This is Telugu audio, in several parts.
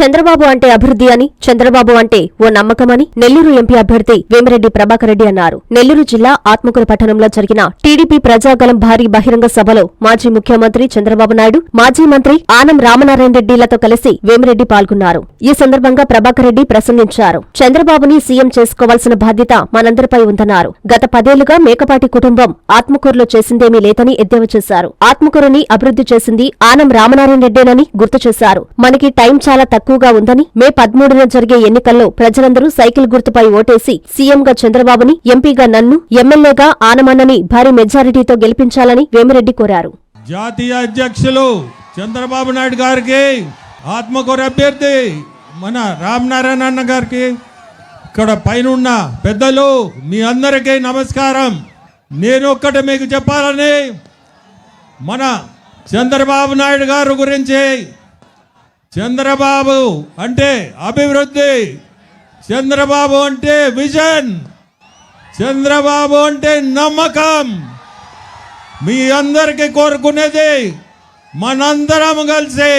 చంద్రబాబు అంటే అభివృద్ధి అని చంద్రబాబు అంటే ఓ నమ్మకమని నెల్లూరు ఎంపీ అభ్యర్థి వేమిరెడ్డి ప్రభాకర్ రెడ్డి అన్నారు. నెల్లూరు జిల్లా ఆత్మకూరు పట్టణంలో జరిగిన టీడీపీ ప్రజాగలం భారీ బహిరంగ సభలో మాజీ ముఖ్యమంత్రి చంద్రబాబు నాయుడు మాజీ మంత్రి ఆనం రామనారాయణ రెడ్డిలతో కలిసి వేమిరెడ్డి పాల్గొన్నారు. ఈ సందర్భంగా ప్రభాకర్ రెడ్డి ప్రసంగించారు. చంద్రబాబుని సీఎం చేసుకోవాల్సిన బాధ్యత మనందరిపై ఉందన్నారు. గత పదేళ్ళుగా మేకపాటి కుటుంబం ఆత్మకూరులో చేసిందేమీ లేదని ఎద్దేవా చేశారు. ఆత్మకూరుని అభివృద్ధి చేసింది ఆనం రామనారాయణ రెడ్డేనని గుర్తు చేశారు. మనకి టైం చాలా తక్కువగా ఉందని మే పదమూడున జరిగే ఎన్నికల్లో ప్రజలందరూ సైకిల్ గుర్తుపై ఓటేసి సీఎంగా చంద్రబాబుని ఎంపీగా నన్ను ఎమ్మెల్యేగా ఆనమన్నని భారీ మెజారిటీతో గెలిపించాలని వేమిరెడ్డి కోరారు. జాతీయ అధ్యక్షులు చంద్రబాబు నాయుడు గారికి ఆత్మకూర అభ్యర్థి మన రామనారాయణ అన్న గారికి ఇక్కడ పైన పెద్దలు మీ అందరికీ నమస్కారం. నేను ఒక్కటి మీకు చెప్పాలని మన చంద్రబాబు నాయుడు గారు గురించి చంద్రబాబు అంటే అభివృద్ధి చంద్రబాబు అంటే విజన్ చంద్రబాబు అంటే నమ్మకం. మీ అందరికీ కోరుకునేది మనందరం కలిసి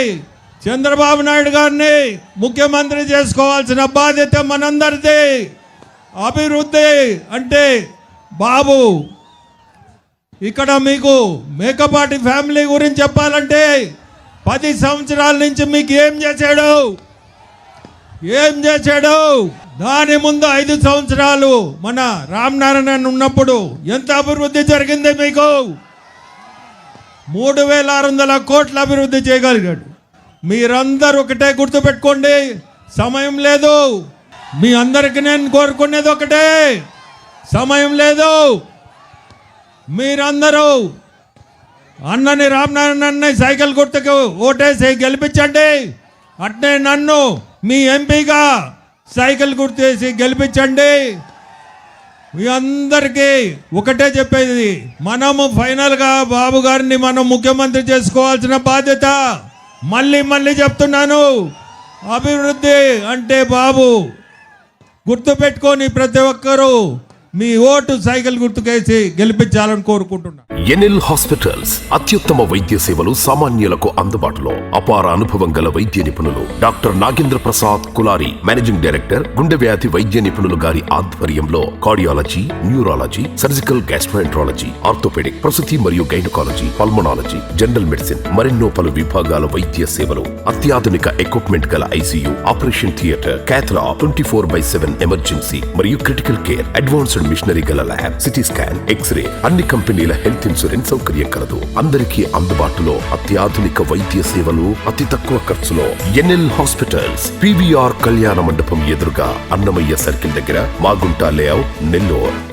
చంద్రబాబు నాయుడు గారిని ముఖ్యమంత్రి చేసుకోవాల్సిన బాధ్యత మనందరిది. అభివృద్ధి అంటే బాబు. ఇక్కడ మీకు మేకపాటి ఫ్యామిలీ గురించి చెప్పాలంటే పది సంవత్సరాల నుంచి మీకు ఏం చేశాడు? ఏం చేశాడు? దాని ముందు ఐదు సంవత్సరాలు మన రామనారాయణ ఉన్నప్పుడు ఎంత అభివృద్ధి జరిగింది మీకు? మూడు వేల ఆరు వందల కోట్ల అభివృద్ధి చేయగలిగాడు. మీరందరూ ఒకటే గుర్తుపెట్టుకోండి సమయం లేదు. మీ అందరికి నేను కోరుకునేది ఒకటే సమయం లేదు. మీరందరూ అన్నని రామనారాయణ అన్నని సైకిల్ గుర్తుకు ఓటేసి గెలిపించండి. అట్నే నన్ను మీ ఎంపీగా సైకిల్ గుర్తేసి గెలిపించండి. మీ అందరికీ ఒకటే చెప్పేది మనము ఫైనల్గా బాబు గారిని మనం ముఖ్యమంత్రి చేసుకోవాల్సిన బాధ్యత. మళ్ళీ మళ్ళీ చెప్తున్నాను అభివృద్ధి అంటే బాబు. గుర్తుపెట్టుకొని ప్రతి ఒక్కరూ మీ ఓటు సైకిల్ గుర్తుకేసి గెలిపించాలని కోరుకుంటున్నా. ఎన్ఎల్ హాస్పిటల్స్ అత్యుత్తమ వైద్య సేవలు సామాన్యులకు అందుబాటులో అపార అనుభవం గల వైద్య నిపుణులు doctor Nagendra Prasad Kulari managing director గుండె వ్యాధి వైద్య నిపుణులు గారి ఆధ్వర్యంలో cardiology neurology surgical gastroenterology orthopaedic ప్రసూతి మరియు గైనకాలజీ పల్మనాలజీ జనరల్ మెడిసిన్ మరెన్నో పలు విభాగాల వైద్య సేవలు అత్యాధునిక ఎక్విప్మెంట్ గల ICU operation theatre cath lab twenty four by seven emergency మరియు క్రిటికల్ కేర్ అడ్వాన్స్డ్ మిషనరీ గల ల్యాబ్ సిటీ స్కాన్ ఎక్స్రే అన్ని కంపెనీల హెల్త్ ఇన్సూరెన్స్ సౌకర్యం కలదు. అందరికీ అందుబాటులో అత్యాధునిక వైద్య సేవలు అతి తక్కువ ఖర్చులో ఎన్ఎల్ హాస్పిటల్స్ పివిఆర్ కళ్యాణ మండపం ఎదురుగా అన్నమయ్య సర్కిల్ దగ్గర మాగుంట లేఅవుట్ నెల్లూరు.